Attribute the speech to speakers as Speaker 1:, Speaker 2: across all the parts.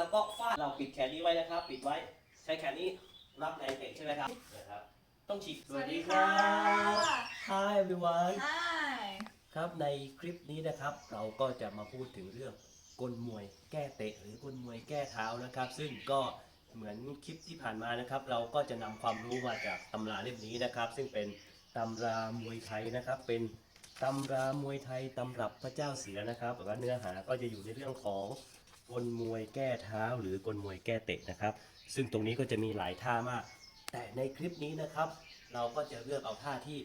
Speaker 1: แล้วก็ฟาดเราปิดแขนนี้ไว้นะครับ ปิดไว้ใช้แขนนี้รับแรงเตะใช่ไหมครับนะครับ ต้องฉีก
Speaker 2: สวัสดีค่ะ
Speaker 1: Hi everyone
Speaker 2: Hi
Speaker 1: ครับในคลิปนี้นะครับเราก็จะมาพูดถึงเรื่องกลมวยแก้เตะ หรือกลมวยแก้เท้านะครับ ซึ่งก็เหมือนคลิปที่ผ่านมานะครับ เราก็จะนำความรู้มาจากตำราเล่มนี้นะครับ ซึ่งเป็นตำรามวยไทยนะครับ เป็นตำรามวยไทยตำรับพระเจ้าเสือนะครับแล้วก็เนื้อหาก็จะอยู่ในเรื่องของ กลมวยแก้เท้าหรือกลมวยแก้เตะนะครับ ซึ่งตรงนี้ก็จะมีหลายท่ามาก แต่ในคลิปนี้นะครับ เราก็จะเลือกเอาท่าที่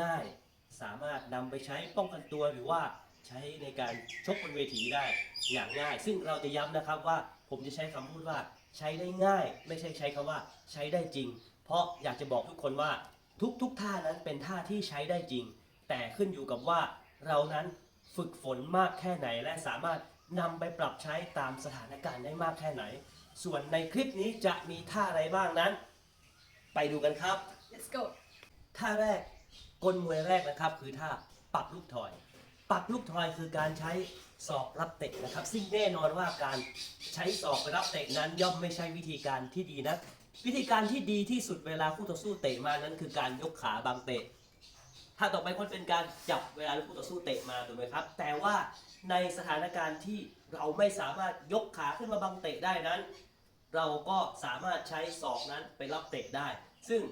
Speaker 1: ง่ายๆ สามารถนำไปใช้ป้องกันตัวหรือว่าใช้ในการชกบนเวทีได้อย่างง่าย ซึ่งเราจะย้ำนะครับว่าผมจะใช้คำพูดว่าใช้ได้ง่าย ไม่ใช่ใช้คำว่าใช้ได้จริง เพราะอยากจะบอกทุกคนว่าทุกๆท่านั้นเป็นท่าที่ใช้ได้จริง แต่ขึ้นอยู่กับว่าเรานั้นฝึกฝนมากแค่ไหนและสามารถ นำไปปรับใช้ตามสถานการณ์ได้มากแค่ไหน ส่วนในคลิปนี้จะมีท่าอะไรบ้างนั้น ไปดูกันครับ
Speaker 2: Let's go
Speaker 1: ท่าแรกกลมวยแรกนะครับคือท่าปักลูกถอย ปักลูกถอยคือการใช้ศอกรับเตะนะครับ ซึ่งแน่นอนว่าการใช้ศอกไปรับเตะนั้นย่อมไม่ใช่วิธีการที่ดีนะ วิธีการที่ดีที่สุดเวลาคู่ต่อสู้เตะมานั้นคือการยกขาบังเตะ ถ้าต่อไปคนเป็นการจับเวลาคู่ต่อสู้เตะมาถูกไหมครับ แต่ว่าในสถานการณ์ที่เราไม่สามารถยกขาขึ้นมาบังเตะได้นั้น เราก็สามารถใช้ศอกนั้นไปรับเตะได้ ซึ่ง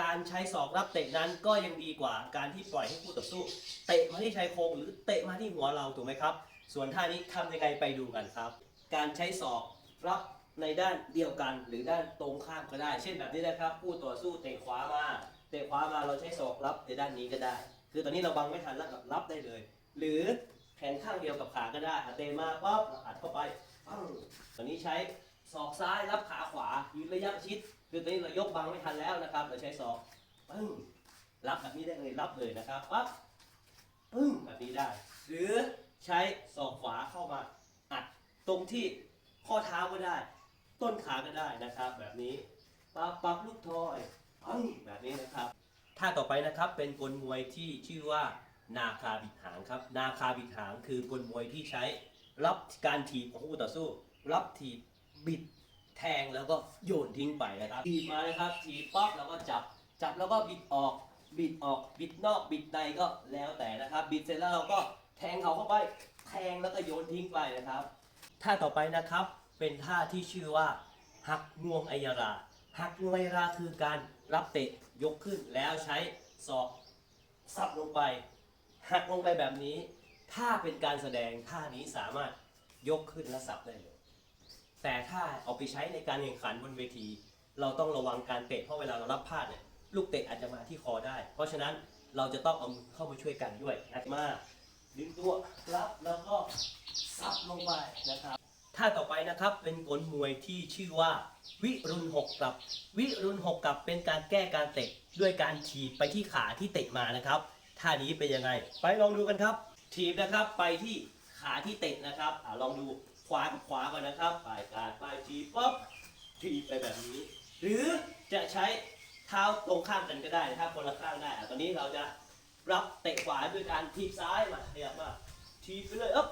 Speaker 1: การใช้ศอกรับเตะนั้นก็ยังดีกว่าการที่ปล่อยให้คู่ต่อสู้ เตะมาที่ชายโครงหรือเตะมาที่หัวเราถูกไหมครับ ส่วนท่านี้ทำยังไงไปดูกันครับ การใช้ศอกรับในด้านเดียวกันหรือด้านตรงข้ามก็ได้ เช่นแบบนี้นะครับ คู่ต่อสู้เตะขวามา เตะขวามาเราใช้ศอกรับในด้านนี้ก็ได้ คือตอนนี้เราบังไม่ทันแล้วกับรับได้เลย หรือแขนข้างเดียวกับขาก็ได้เตะมาปั๊บเราอัดเข้าไปปั้งตอนนี้ใช้ศอกซ้ายรับขาขวายืนระยะชิด คือตอนนี้เรายกบังไม่ทันแล้วนะครับ เราใช้ศอกปึ้งรับแบบนี้ได้เลยรับเลยนะครับปั๊บปึ้งแบบนี้ได้ หรือใช้ศอกขวาเข้ามาอัดตรงที่ข้อเท้าก็ได้ ต้นขาก็ได้นะครับ แบบนี้ปั๊บปั๊บลูกทอย แบบนี้นะครับท่าต่อไปนะครับเป็นกลมวยที่ชื่อว่านาคาบิดหางครับ นาคาบิดหางคือกลมวยที่ใช้รับการถีบของคู่ต่อสู้ รับถีบบิดแทงแล้วก็โยนทิ้งไปนะครับถีบมานะครับถีบปั๊บแล้วก็จับจับแล้วก็บิดออกบิดออกบิดนอกบิดในก็แล้วแต่นะครับ บิดเสร็จแล้วเราก็แทงเขาเข้าไปแทงแล้วก็โยนทิ้งไปนะครับท่าต่อไปนะครับเป็นท่าที่ชื่อว่าหักงวงอัยราหักงวงอัยราคือการ รับเตะยกขึ้นแล้วใช้ศอกซับลงไป หักลงไปแบบนี้ ถ้าเป็นการแสดงท่านี้สามารถยกขึ้นและสับได้เลย แต่ถ้าเอาไปใช้ในการแข่งขันบนเวที เราต้องระวังการเตะเพราะเวลาเรารับพลาดเนี่ยลูกเตะอาจจะมาที่คอได้ เพราะฉะนั้นเราจะต้องเอามือเข้ามาช่วยกันด้วยนะมาดึงตัวรับแล้วก็ซับลงไปนะครับ ท่าต่อไปนะครับเป็นกลมวยที่ชื่อว่า วิรุณหกกลับ วิรุณหกกลับเป็นการแก้การเตะด้วยการถีบไปที่ขาที่เตะมานะครับท่านี้เป็นยังไง ไปลองดูกันครับ ถีบนะครับไปที่ขาที่เตะนะครับอลองดูขวากับขวาก่อนนะครับไปการไปทีป๊อปทีบไปแบบนี้ หรือจะใช้เท้าตรงข้ามกันก็ได้นะครับคนละข้างได้ตอนนี้เราจะรับเตะขวาด้วยการทีบซ้ายมาขยับมาทีบไปเลยอ๊บ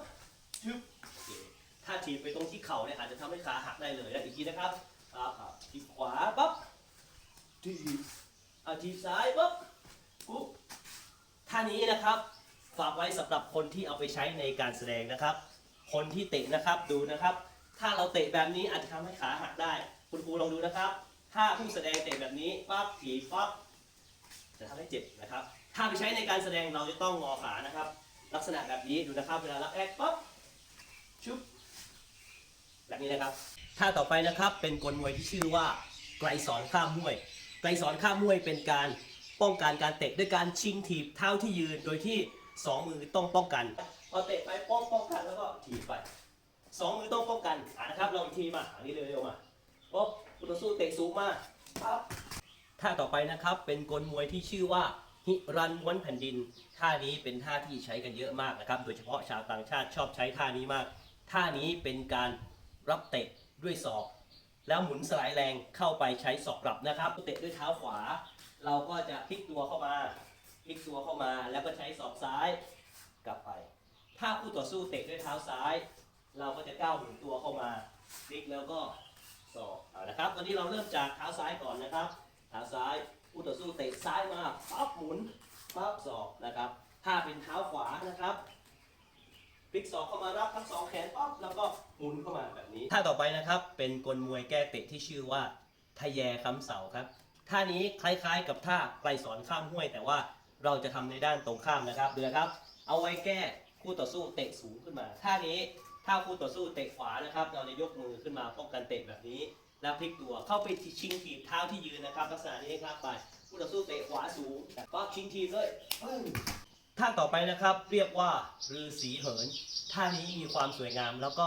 Speaker 1: ชึบ ถีบไปตรงที่เข่าเนี่ยอาจจะทำให้ขาหักได้เลยนะอีกทีนะครับครับครับทีบขวาปั๊บทีบอะทีบซ้ายปั๊บปุ๊บท่านี้นะครับ ฝากไว้สำหรับคนที่เอาไปใช้ในการแสดงนะครับ คนที่เตะนะครับดูนะครับ ถ้าเราเตะแบบนี้อาจจะทำให้ขาหักได้ คุณครูลองดูนะครับ ถ้าผู้แสดงเตะแบบนี้ปั๊บถีบปั๊บจะทำให้เจ็บนะครับ ถ้าไปใช้ในการแสดงเราจะต้องงอขานะครับ ลักษณะแบบนี้ดูนะครับ เวลารับแอคปั๊บชุบ แบบนี้นะครับท่าต่อไปนะครับเป็นกลมวยที่ชื่อว่าไกลสอนข้ามมวย ไกลสอนข้ามมวยเป็นการป้องกันการเตะด้วยการชิงถีบเท้าที่ยืนโดยที่สองมือต้องป้องกันพอเตะไปป้องป้องกันแล้วก็ถีบไปสองมือต้องป้องกันอ่านะครับลองอีกทีมาอันนี้เร็วๆมาป๊บคุณต่อสู้เตะสูงมาปั๊บท่าต่อไปนะครับเป็นกลมวยที่ชื่อว่าหิรันม้วนแผ่นดิน ท่านี้เป็นท่าที่ใช้กันเยอะมากนะครับ โดยเฉพาะชาวต่างชาติชอบใช้ท่านี้มาก ท่านี้เป็นการ รับเตะด้วยศอก แล้วหมุนสลายแรงเข้าไปใช้ศอกกลับนะครับ เตะด้วยเท้าขวา เราก็จะพลิกตัวเข้ามาพลิกตัวเข้ามาแล้วก็ใช้ศอกซ้ายกลับไป ถ้าคู่ต่อสู้เตะด้วยเท้าซ้าย เราก็จะก้าวหมุนตัวเข้ามาพลิกแล้วก็ศอกเอาละครับตอนนี้เราเริ่มจากเท้าซ้ายก่อนนะครับเท้าซ้ายผู้ต่อสู้เตะซ้ายมาปั๊บหมุนปั๊บศอกนะครับ ถ้าเป็นเท้าขวานะครับ พลิกศอกเข้ามารับทั้งสองแขนปั๊บแล้วก็หมุนเข้ามาแบบนี้ท่าต่อไปนะครับ เป็นกลมวยแก้เตะที่ชื่อว่าทะแยคำเสาครับท่านี้คล้ายๆ กับท่าไกลสอนข้ามห้วย แต่ว่าเราจะทำในด้านตรงข้ามนะครับดูนะครับ เอาไว้แก้คู่ต่อสู้เตะสูงขึ้นมาท่านี้ถ้าคู่ต่อสู้เตะขวานะครับ เราจะยกมือขึ้นมาป้องกันเตะแบบนี้ แล้วพลิกตัวเข้าไปชิงถีบเท้าที่ยืนนะครับ ลักษณะนี้ครับไปคู่ต่อสู้เตะขวาสูงก็ชิงถีบเลย ท่าต่อไปนะครับเรียกว่าฤาษีเหิน ท่านี้มีความสวยงาม แล้วก็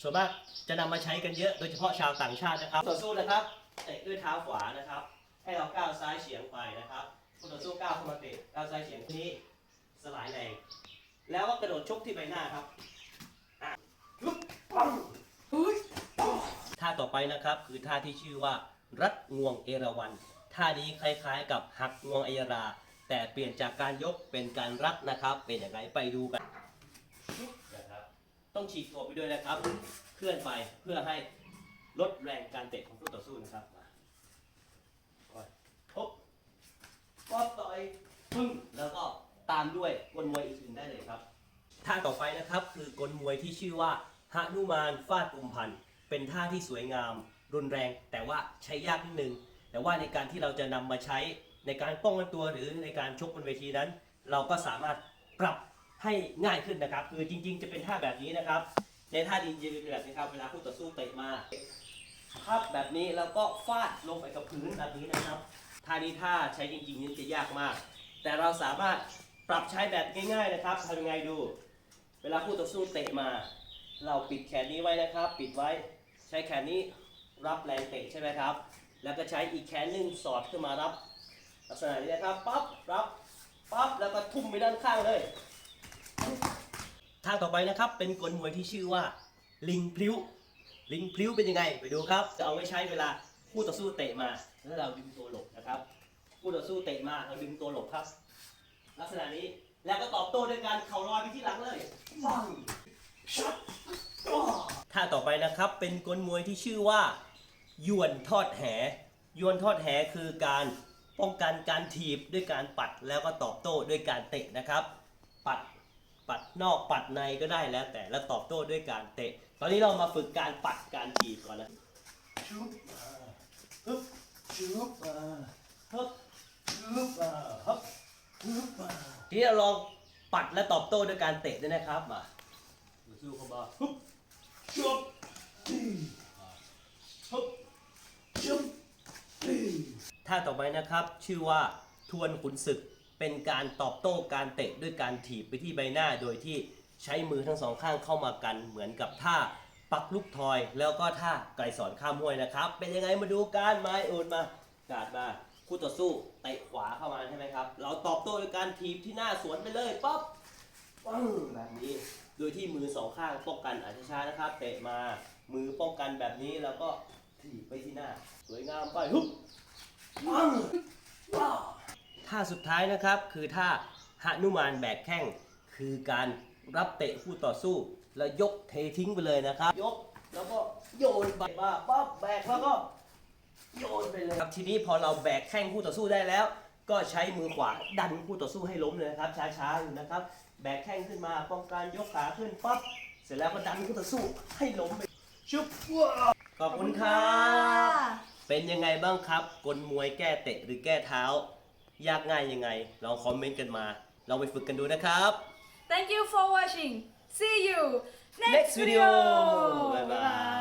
Speaker 1: ส่วนมากจะนำมาใช้กันเยอะโดยเฉพาะชาวต่างชาตินะครับต่อสู้นะครับเตะด้วยเท้าขวานะครับ ให้เราก้าวซ้ายเฉียงไปนะครับคู่ต่อสู้ก้าวเข้ามาเตะก้าวซ้ายเฉียงทีนี้สลายแรง แล้วก็กระโดดชกที่ใบหน้าครับท่าต่อไปนะครับคือท่าที่ชื่อว่ารัดงวงเอราวัณท่านี้คล้ายๆ กับหักงวงเอรา แต่เปลี่ยนจากการยกเป็นการรัดนะครับ เป็นอย่างไรไปดูกันนะครับ ต้องฉีกตัวไปด้วยนะครับ เคลื่อนไปเพื่อให้ลดแรงการเตะของคู่ต่อสู้นะครับมาก่อนพบป๊อบต่อยปึ้งแล้วก็ตามด้วยกลมวยอื่นๆได้เลยครับท่าต่อไปนะครับคือกลมวยที่ชื่อว่าหนุมานฟาดกุมพันเป็นท่าที่สวยงาม รุนแรงแต่ว่าใช้ยากนิดนึงแต่ว่าในการที่เราจะนำมาใช้ ในการป้องกันตัวหรือในการชกบนเวทีนั้น เราก็สามารถปรับให้ง่ายขึ้นนะครับ คือจริง ๆ จะเป็นท่าแบบนี้นะครับ ในท่าดินยืนแบบนี้ครับเวลาคู่ต่อสู้เตะมาพับแบบนี้แล้วก็ฟาดลงไปกับพื้นแบบนี้นะครับท่านี้ท่าใช้จริงๆนี่จะยากมาก แต่เราสามารถปรับใช้แบบง่าย ๆนะครับทำยังไงดู เวลาคู่ต่อสู้เตะมา เราปิดแขนนี้ไว้นะครับ ปิดไว้ใช้แขนนี้รับแรงเตะใช่ไหมครับ แล้วก็ใช้อีกแขนหนึ่งสอดขึ้นมารับ ลักษณะนี้นะครับปั๊บรับปั๊บแล้วก็ทุ่มไปด้านข้างเลยท่าต่อไปนะครับเป็นกลมวยที่ชื่อว่า ลิงพลิ้ว ลิงพลิ้วเป็นยังไงไปดูครับ จะเอาไว้ใช้เวลาคู่ต่อสู้เตะมาแล้วเราดึงตัวหลบนะครับคู่ต่อสู้เตะมาเราดึงตัวหลบครับ ลักษณะนี้แล้วก็ตอบโต้ด้วยการเข่าลอยไปที่หลังเลยปังชัดท่าต่อไปนะครับเป็นกลมวยที่ชื่อว่า ยวนทอดแหยวนทอดแหคือการ ป้องกันการถีบด้วยการปัดแล้วก็ตอบโต้ด้วยการเตะนะครับ ปัดปัดนอกปัดในก็ได้แล้วแต่แล้วตอบโต้ด้วยการเตะ ตอนนี้เรามาฝึกการปัดการถีบก่อนนะชุบอ่าฮึบชุบอ่าฮึบชุบอ่าฮึบชุบอ่าทีนี้เราลองปัดและตอบโต้ด้วยการเตะด้วยนะครับมาสู้เข้ามาฮึบชุบฮึบ ท่าต่อไปนะครับ ชื่อว่าทวนขุนศึก เป็นการตอบโต้การเตะด้วยการถีบไปที่ใบหน้า โดยที่ใช้มือทั้งสองข้างเข้ามากัน เหมือนกับท่าปักลูกทอย แล้วก็ท่าไกลสอนข้ามห้วยนะครับ เป็นยังไงมาดูการไม้อุ่นมากาดมาคู่ต่อสู้เตะขวาเข้ามาใช่ไหมครับ เราตอบโต้ด้วยการถีบที่หน้าสวนไปเลยป๊อปปังแบบนี้ โดยที่มือสองข้างป้องกันอาจจะช้าๆนะครับ เตะมามือป้องกันแบบนี้แล้วก็ถีบไปที่หน้า สวยงามไปฮึบ ท่าสุดท้ายนะครับคือท่าหนุมานแบกแข้งคือการรับเตะคู่ต่อสู้ แล้วยกเททิ้งไปเลยนะครับ ยกแล้วก็โยนไปมาปั๊บแบกแล้วก็โยนไปเลยครับทีนี้พอเราแบกแข้งคู่ต่อสู้ได้แล้ว ก็ใช้มือขวาดันคู่ต่อสู้ให้ล้มเลยนะครับ ช้าๆอยู่นะครับ แบกแข้งขึ้นมาป้องกันยกขาขึ้นปั๊บเสร็จแล้วก็ดันคู่ต่อสู้ให้ล้มไปชุบขอบคุณครับ เป็นยังไงบ้างครับ กลมวยแก้เตะหรือแก้เท้า ยากง่ายยังไง ลองคอมเมนต์กันมา ลองไปฝึกกันดูนะครับ
Speaker 2: Thank you for watching. See you next,
Speaker 1: Next video.
Speaker 2: video.
Speaker 1: Bye bye.